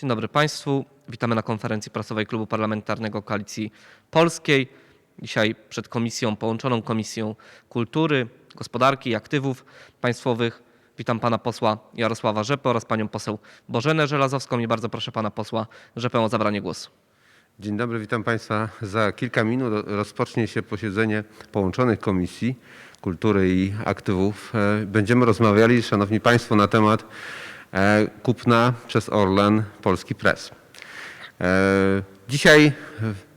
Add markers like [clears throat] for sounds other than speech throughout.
Dzień dobry Państwu. Witamy na konferencji prasowej Klubu Parlamentarnego Koalicji Polskiej. Dzisiaj przed komisją, połączoną Komisją Kultury, Gospodarki i Aktywów Państwowych. Witam pana posła Jarosława Rzepę oraz panią poseł Bożenę Żelazowską i bardzo proszę pana posła Rzepę o zabranie głosu. Dzień dobry, witam Państwa. Za kilka minut rozpocznie się posiedzenie połączonych Komisji Kultury i Aktywów. E, Będziemy rozmawiali, Szanowni Państwo, na temat kupna przez Orlen Polski Press. E, Dzisiaj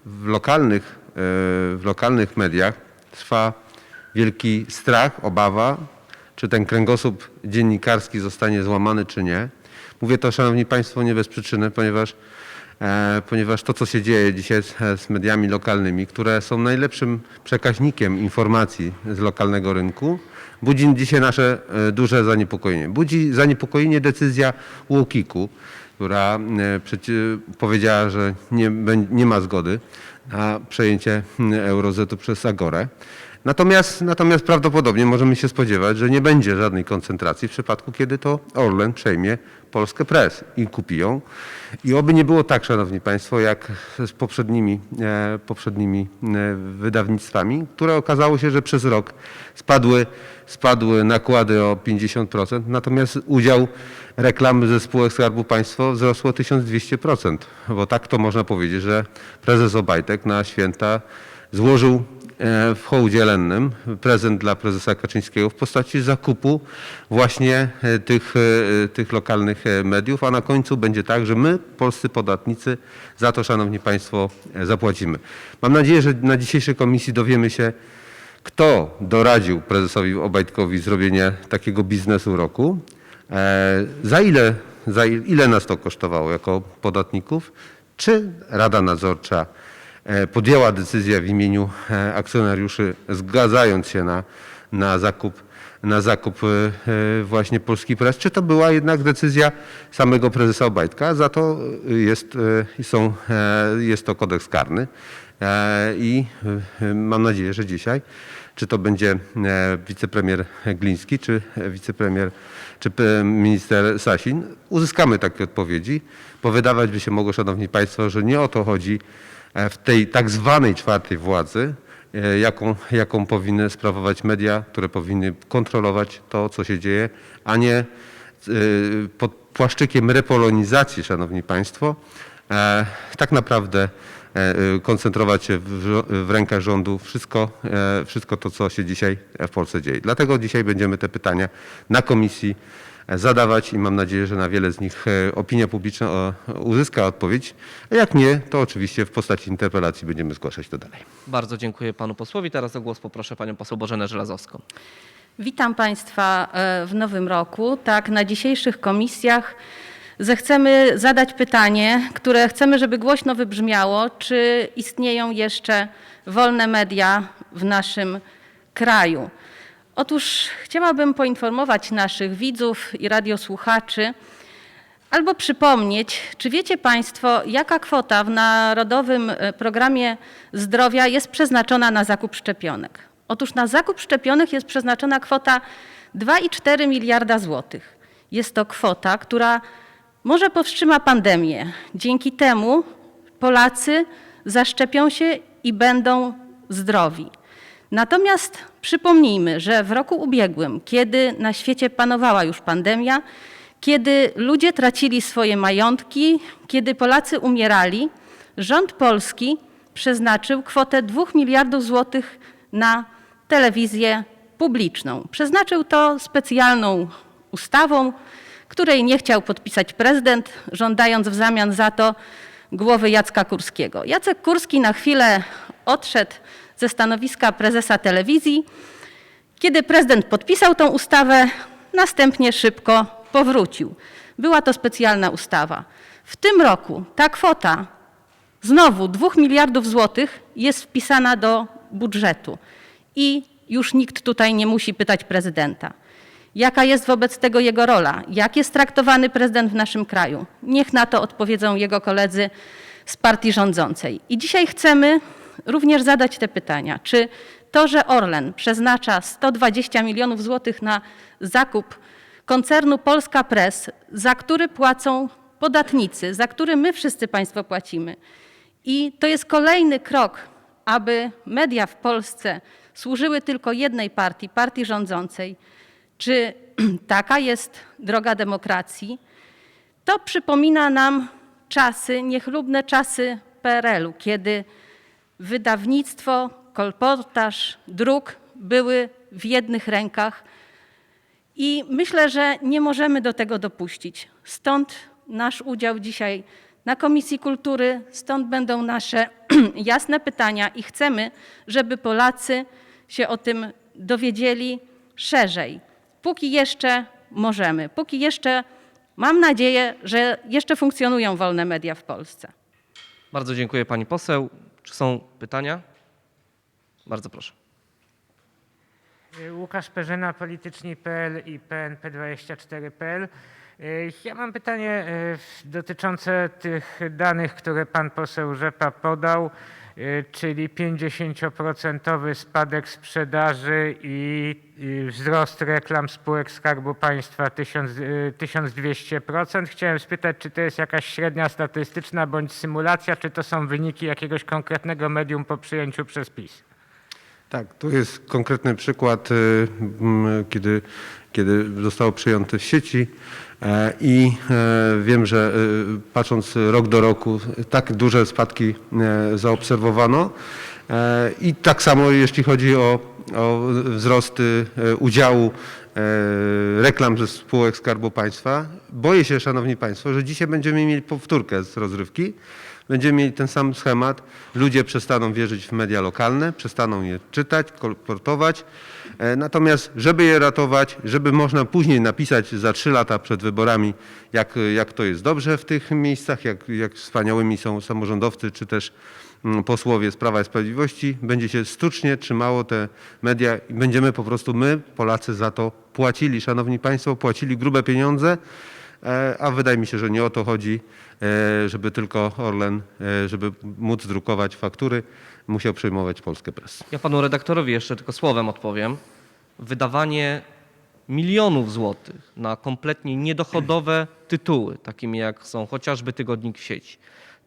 w lokalnych, e, w lokalnych mediach trwa wielki strach, obawa, czy ten kręgosłup dziennikarski zostanie złamany, czy nie. Mówię to, Szanowni Państwo, nie bez przyczyny, ponieważ e, ponieważ to, co się dzieje dzisiaj z, mediami lokalnymi, które są najlepszym przekaźnikiem informacji z lokalnego rynku, budzi dzisiaj nasze e, duże zaniepokojenie. Budzi zaniepokojenie decyzja UOKiK-u, która e, powiedziała, że nie, nie ma zgody na przejęcie Eurozetu przez Agorę. Natomiast, natomiast prawdopodobnie możemy się spodziewać, że nie będzie żadnej koncentracji w przypadku, kiedy to Orlen przejmie Polskę Press i kupi ją. I oby nie było tak, Szanowni Państwo, jak z poprzednimi, e, poprzednimi e, wydawnictwami, które okazało się, że przez rok spadły, spadły nakłady o 50%, natomiast udział reklamy ze spółek Skarbu Państwa wzrosło o 1200%. Bo tak to można powiedzieć, że prezes Obajtek na święta złożył w hołdzie lennym prezent dla prezesa Kaczyńskiego w postaci zakupu właśnie e, tych, e, tych lokalnych e, mediów, a na końcu będzie tak, że my, polscy podatnicy, za to, Szanowni Państwo, e, zapłacimy. Mam nadzieję, że na dzisiejszej komisji dowiemy się, kto doradził prezesowi Obajtkowi zrobienie takiego biznesu roku, e, za ile, za il- ile nas to kosztowało jako podatników, czy Rada Nadzorcza e, podjęła decyzję w imieniu e, akcjonariuszy, zgadzając się na, na zakup, na zakup e, e, właśnie Polski Press, czy to była jednak decyzja samego prezesa Obajtka. Za to jest, e, są, e, jest to kodeks karny. E, i e, mam nadzieję, że dzisiaj czy to będzie e, wicepremier Gliński, czy wicepremier, czy minister Sasin, uzyskamy takie odpowiedzi, bo wydawać by się mogło, Szanowni Państwo, że nie o to chodzi e, w tej tak zwanej czwartej władzy, e, jaką, jaką powinny sprawować media, które powinny kontrolować to, co się dzieje, a nie y, pod płaszczykiem repolonizacji, Szanowni Państwo, e, tak naprawdę e, koncentrować się w, w rękach rządu wszystko, e, wszystko to, co się dzisiaj w Polsce dzieje. Dlatego dzisiaj będziemy te pytania na komisji e, zadawać i mam nadzieję, że na wiele z nich e, opinia publiczna o- uzyska odpowiedź, a jak nie, to oczywiście w postaci interpelacji będziemy zgłaszać to dalej. Bardzo dziękuję panu posłowi. Teraz o głos poproszę panią poseł Bożenę Żelazowską. Witam Państwa e, w nowym roku. Tak, na dzisiejszych komisjach zechcemy zadać pytanie, które chcemy, żeby głośno wybrzmiało, czy istnieją jeszcze wolne media w naszym kraju. Otóż chciałabym poinformować naszych widzów i radiosłuchaczy, Albo przypomnieć, czy wiecie Państwo, jaka kwota w Narodowym e, Programie Zdrowia jest przeznaczona na zakup szczepionek? Otóż na zakup szczepionek jest przeznaczona kwota 2,4 miliarda złotych. Jest to kwota, która może powstrzyma pandemię. Dzięki temu Polacy zaszczepią się i będą zdrowi. Natomiast przypomnijmy, że w roku ubiegłym, kiedy na świecie panowała już pandemia, kiedy ludzie tracili swoje majątki, kiedy Polacy umierali, rząd polski przeznaczył kwotę 2 miliardów złotych na telewizję publiczną. Przeznaczył to specjalną ustawą, której nie chciał podpisać prezydent, żądając w zamian za to głowy Jacka Kurskiego. Jacek Kurski na chwilę odszedł ze stanowiska prezesa telewizji. Kiedy prezydent podpisał tą ustawę, następnie szybko powrócił. Była to specjalna ustawa. W tym roku ta kwota znowu 2 miliardów złotych jest wpisana do budżetu i już nikt tutaj nie musi pytać prezydenta. Jaka jest wobec tego jego rola? Jak jest traktowany prezydent w naszym kraju? Niech na to odpowiedzą jego koledzy z partii rządzącej. I dzisiaj chcemy również zadać te pytania. Czy to, że Orlen przeznacza 120 milionów złotych na zakup koncernu Polska Press, za który płacą podatnicy, za który my wszyscy Państwo płacimy. I to jest kolejny krok, aby media w Polsce służyły tylko jednej partii, partii rządzącej. Czy [clears throat] taka jest droga demokracji? To przypomina nam czasy, niechlubne czasy PRL-u, kiedy wydawnictwo, kolportaż, druk były w jednych rękach. I myślę, że nie możemy do tego dopuścić. Stąd nasz udział dzisiaj na Komisji Kultury, stąd będą nasze [clears throat] jasne pytania i chcemy, żeby Polacy się o tym dowiedzieli szerzej. Póki jeszcze możemy, póki jeszcze mam nadzieję, że jeszcze funkcjonują wolne media w Polsce. Bardzo dziękuję pani poseł. Czy są pytania? Bardzo proszę. Łukasz Perzyna, polityczni.pl i PNP24.pl. Y, Ja mam pytanie y, dotyczące tych danych, które pan poseł Rzepa podał, czyli 50% spadek sprzedaży i y, wzrost reklam spółek Skarbu Państwa 1000, y, 1200%. Chciałem spytać, czy to jest jakaś średnia statystyczna bądź symulacja, czy to są wyniki jakiegoś konkretnego medium po przyjęciu przez PiS? Tak, tu jest konkretny przykład, y, kiedy, kiedy zostało przyjęte w sieci e, i e, wiem, że e, patrząc rok do roku tak duże spadki zaobserwowano i tak samo jeśli chodzi o, o udziału reklam ze spółek Skarbu Państwa. Boję się, Szanowni Państwo, że dzisiaj będziemy mieli powtórkę z rozrywki. Będziemy mieli ten sam schemat. Ludzie przestaną wierzyć w media lokalne, przestaną je czytać, kolportować. E, Natomiast, żeby je ratować, żeby można później napisać za trzy lata przed wyborami, jak, jak to jest dobrze w tych miejscach, jak, jak wspaniałymi są samorządowcy, czy też mm, posłowie z Prawa i Sprawiedliwości, będzie się sztucznie trzymało te media i będziemy po prostu my, Polacy, za to płacili. Szanowni Państwo, płacili grube pieniądze. E, A wydaje mi się, że nie o to chodzi, e, żeby tylko Orlen, e, żeby móc drukować faktury, musiał przejmować Polskę Press. Ja panu redaktorowi jeszcze tylko słowem odpowiem. Wydawanie milionów złotych na kompletnie niedochodowe tytuły, takimi jak są chociażby Tygodnik w sieci,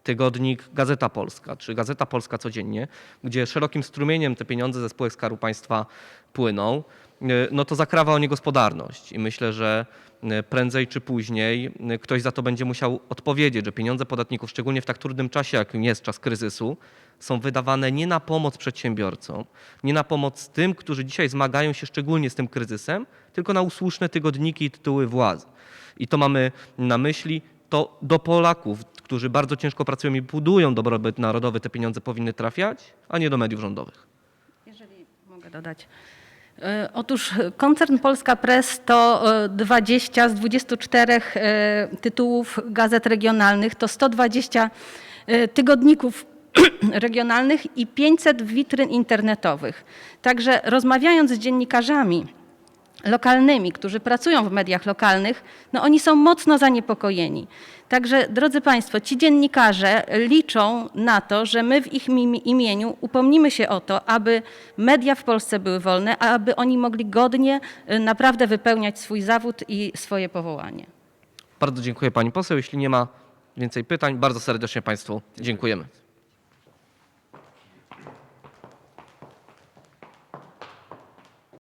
Tygodnik Gazeta Polska czy Gazeta Polska Codziennie, gdzie szerokim strumieniem te pieniądze ze spółek Skarbu Państwa płyną, y, no to zakrawa o niegospodarność. I myślę, że y, prędzej czy później y, ktoś za to będzie musiał odpowiedzieć, że pieniądze podatników, szczególnie w tak trudnym czasie, jakim jest czas kryzysu, są wydawane nie na pomoc przedsiębiorcom, nie na pomoc tym, którzy dzisiaj zmagają się szczególnie z tym kryzysem, tylko na usłuszne tygodniki i tytuły władzy. I to mamy na myśli, to do Polaków, którzy bardzo ciężko pracują i budują dobrobyt narodowy, te pieniądze powinny trafiać, a nie do mediów rządowych. Jeżeli mogę dodać. E, Otóż koncern Polska Press to e, 20 z 24 e, tytułów gazet regionalnych, to 120 e, tygodników [clears throat] regionalnych i 500 witryn internetowych. Także rozmawiając z dziennikarzami lokalnymi, którzy pracują w mediach lokalnych, no oni są mocno zaniepokojeni. Także, drodzy Państwo, ci dziennikarze liczą na to, że my w ich imi- imieniu upomnimy się o to, aby media w Polsce były wolne, aby oni mogli godnie y, naprawdę wypełniać swój zawód i swoje powołanie. Bardzo dziękuję pani poseł. Jeśli nie ma więcej pytań, bardzo serdecznie państwu dziękujemy.